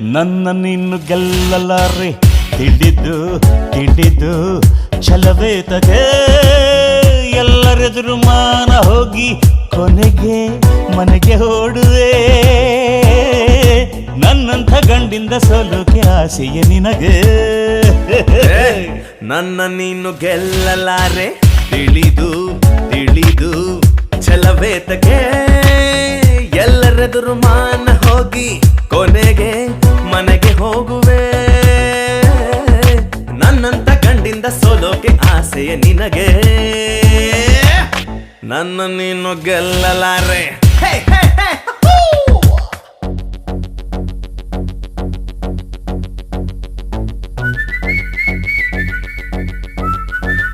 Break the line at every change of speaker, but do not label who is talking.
ನನ್ನ ನೀನು ಗೆಲ್ಲಲಾರೆ. ತಿಳಿದು ತಿಳಿದು ಛಲವೇ ತಗೆ. ಎಲ್ಲರೆದುರು ಮಾನ ಹೋಗಿ ಕೊನೆಗೆ ಮನೆಗೆ ಓಡುವೆ. ನನ್ನಂಥ ಗಂಡಿಂದ ಸೋಲೋಕೆ ಆಸೆಯ ನಿನಗೆ.
ನನ್ನ ನೀನು ಗೆಲ್ಲಲಾರೆ. ತಿಳಿದು ತಿಳಿದು ಛಲವೇತಕ್ಕೆ ಎಲ್ಲರೆದುರು ಮಾನ ಹೋಗಿ ಗಂಡಿಂದ ಸೋಲೋಕೆ ಆಸೆಯ ನಿನಗೆ? ನನ್ನ ನೀನು ಗೆಲ್ಲಲಾರೆ. ಹೇ, ಹೇ,